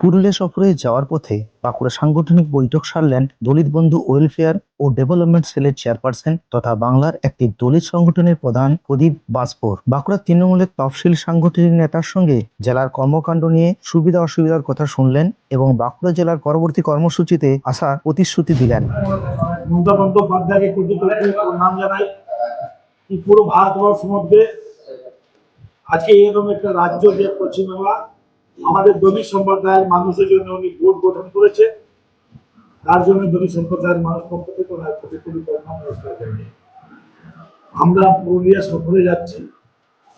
পুরুলিয়া সফরে যাওয়ার পথে বাঁকুড়া সাংগঠনিক বৈঠক সারলেন দলিত বন্ধু ওয়েলফেয়ার ও ডেভেলপমেন্ট সেলের চেয়ারপারসন তথা বাংলার একটি দলিত সংগঠনের প্রধান প্রদীপ বাজপুর। বাঁকুড়া তৃণমূলের তফসিল সাংগঠনিক নেতার সঙ্গে জেলার কর্মকাণ্ড নিয়ে সুবিধা অসুবিধার কথা শুনলেন এবং বাঁকুড়া জেলার পরবর্তী কর্মসূচিতে আসার প্রতিশ্রুতি দিলেন। পুরো ভারতবর্ষের মধ্যে আজকে এরকম একটা রাজ্য যে পশ্চিমবাংলা আমাদের দলিত সম্প্রদায়ের মানুষের জন্য উনি বোর্ড গঠন করেছে। তার জন্য দলিত সম্প্রদায়ের মানুষ পক্ষ থেকে ওনার জানাই। আমরা পুরুলিয়া সফরে যাচ্ছি।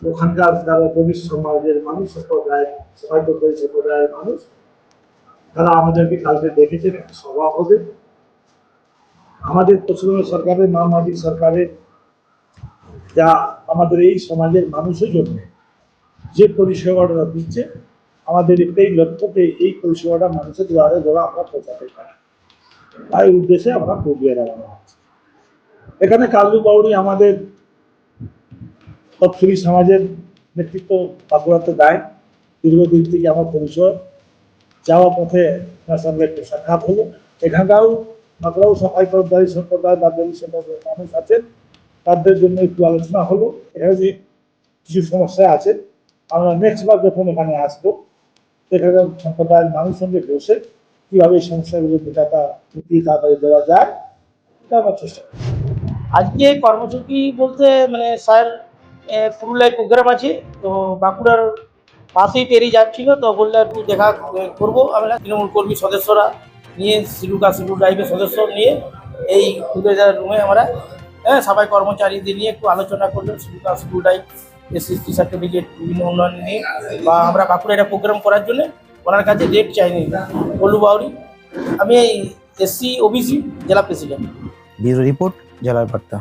ওখানকার যারা দলিত সমাজের মানুষ সম্প্রদায় হয়তো দলিত সম্প্রদায়ের মানুষ, তারা আমাদেরকে কালকে দেখেছেন একটা সভা হবে। আমাদের পশ্চিমবঙ্গ সরকারের মামাটি সরকারের, যা আমাদের এই সমাজের মানুষের জন্য যে পরিষেবাটা দিচ্ছে আমাদের একটাই লক্ষ্যতে এই পরিষেবাটা মানুষের দ্বারে দ্বারা আমরা পৌঁছাতে পারি তাই উদ্দেশ্যে আমরা পুরুলিয়া লাগানো হচ্ছে। এখানে কালু বাউরি আমাদের তফসিলি সমাজের নেতৃত্ব বাঁকুড়াতে দেয়। দীর্ঘদিন থেকে আমার পরিচয়। যাওয়া পথে তার সঙ্গে একটু সাক্ষাৎ হলো। এখানকারও বাঁকুড়াও সবাই কর্মচারী সম্প্রদায় দলিত সম্প্রদায়ের মানুষ আছেন। তাদের জন্য একটু আলোচনা হলো। এখানে যে কিছু সমস্যা আছে আমরা নেক্সট বার যখন এখানে আসব এখানে সম্প্রদায়ের মানুষ বসে কীভাবে এই সমস্যাগুলো মেটাটা অতি তাড়াতাড়ি দেওয়া যায়, এটা চেষ্টা। আজকে কর্মসূচি বলতে মানে স্যার পুরুলিয়ায় প্রোগ্রাম আছে, তো বাঁকুড়ার পাশেই পেরিয়ে যাচ্ছিল তো বললে একটু দেখা করব আমরা তৃণমূল কর্মী সদস্যরা নিয়ে সিলুকা সিলু ড্রাইভের সদস্য নিয়ে এই রুমে আমরা হ্যাঁ সবাই কর্মচারীদের নিয়ে একটু আলোচনা করলাম সিলুকা সিলু ড্রাইভ এসএসটি সার্টিফিকেট বিভিন্ন উন্নয়ন নিয়ে, বা আমরা বাঁকুড়া একটা প্রোগ্রাম করার জন্য ওনার কাছে ডেট চাইনি বলু বাউরি। আমি এই এসসি ওবিসি জেলা প্রেসিডেন্ট ব্যুরো রিপোর্ট, জেলার বার্তা।